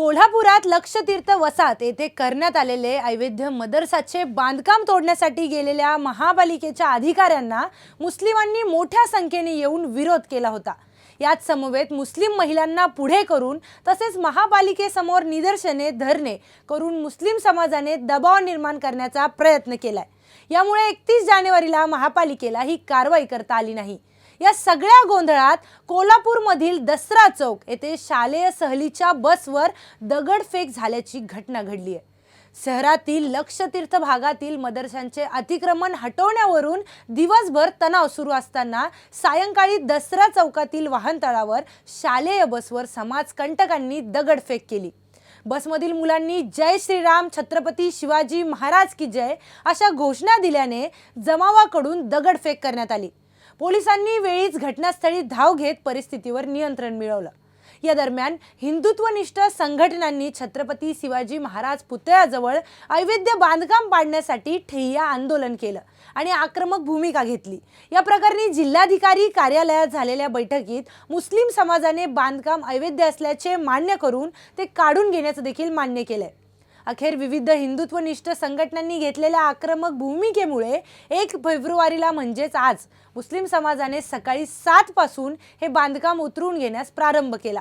कोल्हापुरात लक्षतीर्थ वसाहत येथे करण्यात आलेले अवैध मदरसाचे बांधकाम तोडण्यासाठी गेलेल्या महापालिकेच्या अधिकाऱ्यांना मुस्लिमांनी मोठ्या संख्येने येऊन विरोध केला होता. याच समवेत मुस्लिम महिलांना पुढे करून तसेच महापालिकेसमोर निदर्शने धरणे करून मुस्लिम समाजाने दबाव निर्माण करण्याचा प्रयत्न केलाय. यामुळे एकतीस जानेवारीला महापालिकेला ही कारवाई करता आली नाही. या सगळ्या गोंधळात कोल्हापूरमधील दसरा चौक येथे शालेय सहलीच्या बसवर दगडफेक झाल्याची घटना घडली आहे. शहरातील लक्षतीर्थ भागातील मदरशांचे अतिक्रमण हटवण्यावरून दिवसभर तणाव सुरू असताना सायंकाळी दसरा चौकातील वाहनतळावर शालेय बसवर समाजकंटकांनी दगडफेक केली. बसमधील मुलांनी जय श्रीराम छत्रपती शिवाजी महाराज की जय अशा घोषणा दिल्याने जमावाकडून दगडफेक करण्यात आली. पोलिसांनी वेळीच घटनास्थळी धाव घेत परिस्थितीवर नियंत्रण मिळवलं. या दरम्यान हिंदुत्वनिष्ठ संघटनांनी छत्रपती शिवाजी महाराज पुतळ्याजवळ अवैध बांधकाम पाडण्यासाठी ठिय्या आंदोलन केलं आणि आक्रमक भूमिका घेतली. या प्रकरणी जिल्हाधिकारी कार्यालयात झालेल्या बैठकीत मुस्लिम समाजाने बांधकाम अवैध असल्याचे मान्य करून ते काढून घेण्याचं देखील मान्य केलंय. अखेर विविध हिंदुत्वनिष्ठ संघटनांनी घेतलेल्या आक्रमक भूमिकेमुळे एक फेब्रुवारीला म्हणजेच आज मुस्लिम समाजाने सकाळी सातपासून हे बांधकाम उतरून घेण्यास प्रारंभ केला.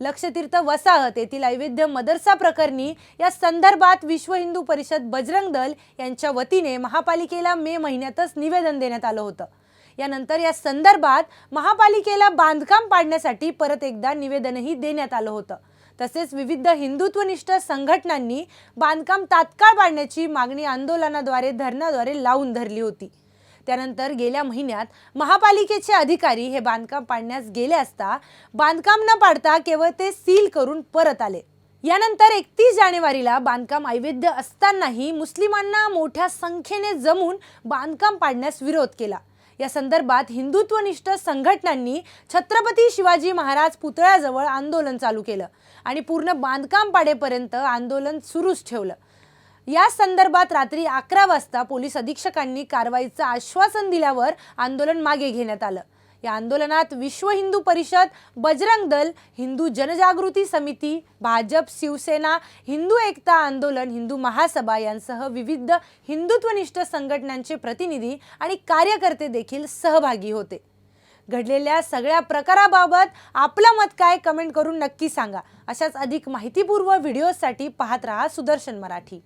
लक्षतीर्थ वसाहत येथील अवैध मदरसा प्रकरणी या संदर्भात विश्व हिंदू परिषद बजरंग दल यांच्या वतीने महापालिकेला मे महिन्यातच निवेदन देण्यात आलं होतं. यानंतर या संदर्भात महापालिकेला बांधकाम पाडण्यासाठी परत एकदा निवेदनही देण्यात आलं होतं. तसेच विविध हिंदुत्वनिष्ठ संघटनांनी बांधकाम तात्काळ पाडण्याची मागणी आंदोलनाद्वारे धरणाद्वारे लावून धरली होती. त्यानंतर गेल्या महिन्यात महापालिकेचे अधिकारी हे बांधकाम पाडण्यास गेले असता बांधकाम न पाडता केवळ ते सील करून परत आले. यानंतर एकतीस जानेवारीला बांधकाम ऐवेद्य असतानाही मुस्लिमांना मोठ्या संख्येने जमून बांधकाम पाडण्यास विरोध केला. या संदर्भात हिंदुत्वनिष्ठ संघटनांनी छत्रपती शिवाजी महाराज पुतळ्याजवळ आंदोलन चालू केलं आणि पूर्ण बांधकाम पाडेपर्यंत आंदोलन सुरूच ठेवलं. या संदर्भात रात्री अकरा वाजता पोलीस अधीक्षकांनी कारवाईचं आश्वासन दिल्यावर आंदोलन मागे घेण्यात आलं. या आंदोलनात विश्व हिंदू परिषद बजरंग दल हिंदू जनजागृती समिती भाजप शिवसेना हिंदू एकता आंदोलन हिंदू महासभा यांसह विविध हिंदुत्वनिष्ठ संघटनांचे प्रतिनिधी आणि कार्यकर्ते देखील सहभागी होते. घडलेल्या सगळ्या प्रकाराबाबत आपलं मत काय कमेंट करून नक्की सांगा. अशाच अधिक माहितीपूर्व व्हिडिओसाठी पाहत रहा सुदर्शन मराठी.